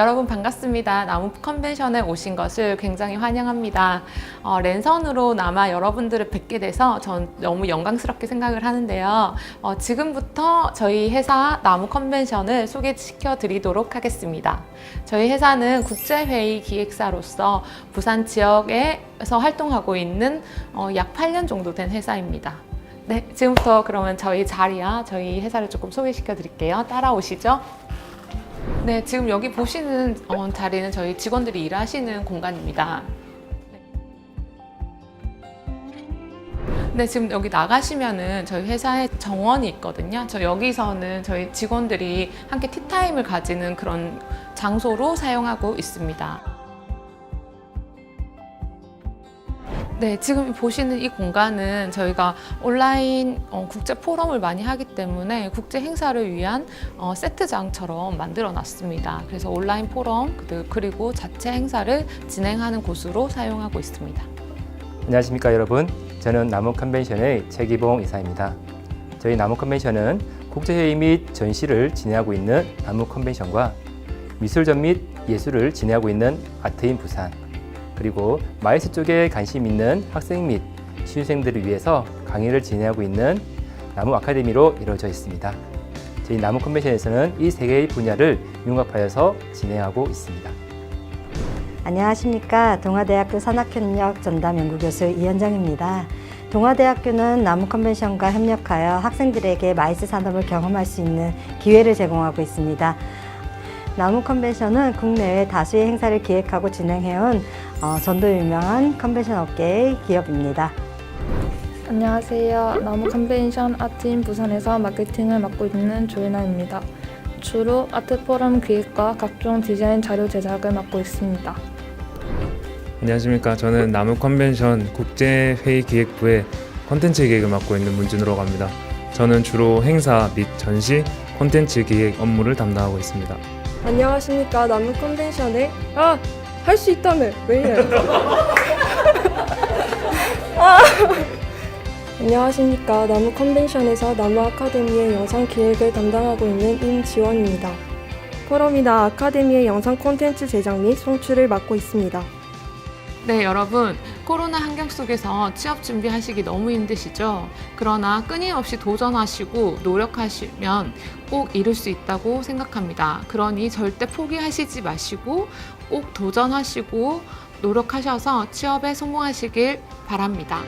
여러분 반갑습니다. 나무 컨벤션에 오신 것을 굉장히 환영합니다. 어, 랜선으로나마 여러분들을 뵙게 돼서 전 너무 영광스럽게 생각을 하는데요. 어, 지금부터 저희 회사 나무 컨벤션을 소개시켜 드리도록 하겠습니다. 저희 회사는 국제회의 기획사로서 부산 지역에서 활동하고 있는 어, 약 8년 정도 된 회사입니다. 네, 지금부터 그러면 저희 자리야, 저희 회사를 조금 소개시켜 드릴게요. 따라오시죠. 네, 지금 여기 보시는 어, 자리는 저희 직원들이 일하시는 공간입니다. 네, 지금 여기 나가시면은 저희 회사에 정원이 있거든요. 저 여기서는 저희 직원들이 함께 티타임을 가지는 그런 장소로 사용하고 있습니다. 네, 지금 보시는 이 공간은 저희가 온라인 어, 국제 포럼을 많이 하기 때문에 국제 행사를 위한 어, 세트장처럼 만들어 놨습니다. 그래서 온라인 포럼 그- 그리고 자체 행사를 진행하는 곳으로 사용하고 있습니다. 안녕하십니까 여러분. 저는 나무 컨벤션의 최기봉 이사입니다. 저희 나무 컨벤션은 국제회의 및 전시를 진행하고 있는 나무 컨벤션과 미술전 및 예술을 진행하고 있는 아트인 부산 그리고 마이스 쪽에 관심 있는 학생 및 신입생들을 위해서 강의를 진행하고 있는 나무 아카데미로 이루어져 있습니다. 저희 나무 컨벤션에서는 이 세 개의 분야를 융합하여서 진행하고 있습니다. 안녕하십니까. 동아대학교 산학협력 전담 연구교수 이현정입니다. 동아대학교는 나무 컨벤션과 협력하여 학생들에게 마이스 산업을 경험할 수 있는 기회를 제공하고 있습니다. 나무 컨벤션은 국내외 다수의 행사를 기획하고 진행해온 어, 전도 유명한 컨벤션 업계의 기업입니다. 안녕하세요. 나무 컨벤션 아트인 부산에서 마케팅을 맡고 있는 조윤아입니다. 주로 아트 포럼 기획과 각종 디자인 자료 제작을 맡고 있습니다. 안녕하십니까. 저는 나무 컨벤션 국제회의 기획부의 콘텐츠 기획을 맡고 있는 문준우라고 합니다. 저는 주로 행사 및 전시 콘텐츠 기획 업무를 담당하고 있습니다. 안녕하십니까 나무 컨벤션의 아 할 수 있다며. 왜 이래? 아. 안녕하십니까. 나무 컨벤션에서 나무 아카데미의 영상 기획을 담당하고 있는 임지원입니다. 포럼이나 아카데미의 영상 콘텐츠 제작 및 송출을 맡고 있습니다. 네, 여러분. 코로나 환경 속에서 취업 준비하시기 너무 힘드시죠? 그러나 끊임없이 도전하시고 노력하시면 꼭 이룰 수 있다고 생각합니다. 그러니 절대 포기하시지 마시고 꼭 도전하시고 노력하셔서 취업에 성공하시길 바랍니다.